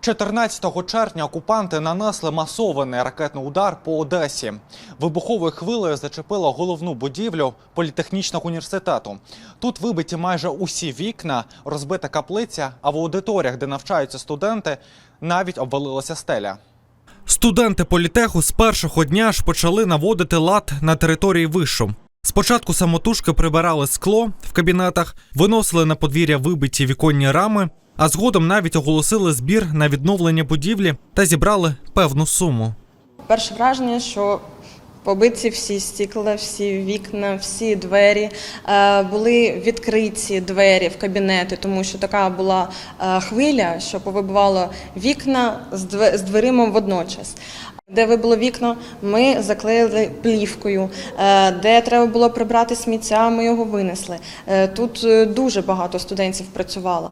14 червня окупанти нанесли масований ракетний удар по Одесі. Вибуховою хвилею зачепило головну будівлю політехнічного університету. Тут вибиті майже усі вікна, розбита каплиця, а в аудиторіях, де навчаються студенти, навіть обвалилася стеля. Студенти політеху з першого дня ж почали наводити лад на території вишу. Спочатку самотужки прибирали скло в кабінетах, виносили на подвір'я вибиті віконні рами, а згодом навіть оголосили збір на відновлення будівлі та зібрали певну суму. Перше враження, що побиті всі стікла, всі вікна, всі двері Е, були відкриті двері в кабінети, тому що така була е, хвиля, що повибивало вікна з дверима водночас. Де вибило вікно, ми заклеїли плівкою. Е, Де треба було прибрати сміття, ми його винесли. Тут дуже багато студентів працювало.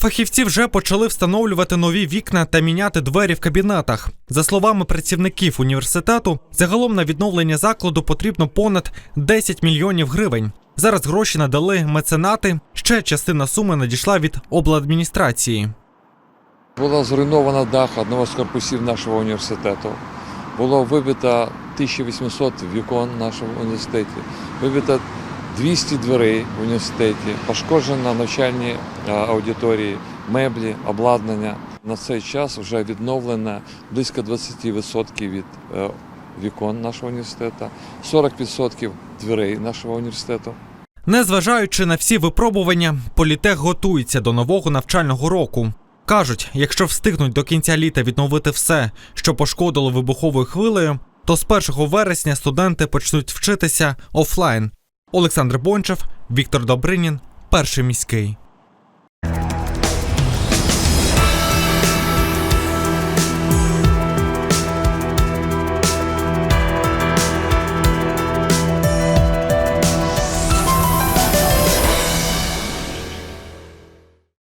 Фахівці вже почали встановлювати нові вікна та міняти двері в кабінетах. За словами працівників університету, загалом на відновлення закладу потрібно понад 10 мільйонів гривень. Зараз гроші надали меценати. Ще частина суми надійшла від обладміністрації. Була зруйнована дах одного з корпусів нашого університету. Було вибито 1800 вікон в нашому університеті, вибито 200 дверей в університеті, пошкоджено навчальні е, аудиторії, меблі, обладнання. На цей час вже відновлено близько 20% від е, вікон нашого університету, 40% дверей нашого університету. Незважаючи на всі випробування, політех готується до нового навчального року. Кажуть, якщо встигнуть до кінця літа відновити все, що пошкодило вибуховою хвилею, то з 1 вересня студенти почнуть вчитися офлайн. Олександр Бончев, Віктор Добринін, перший міський.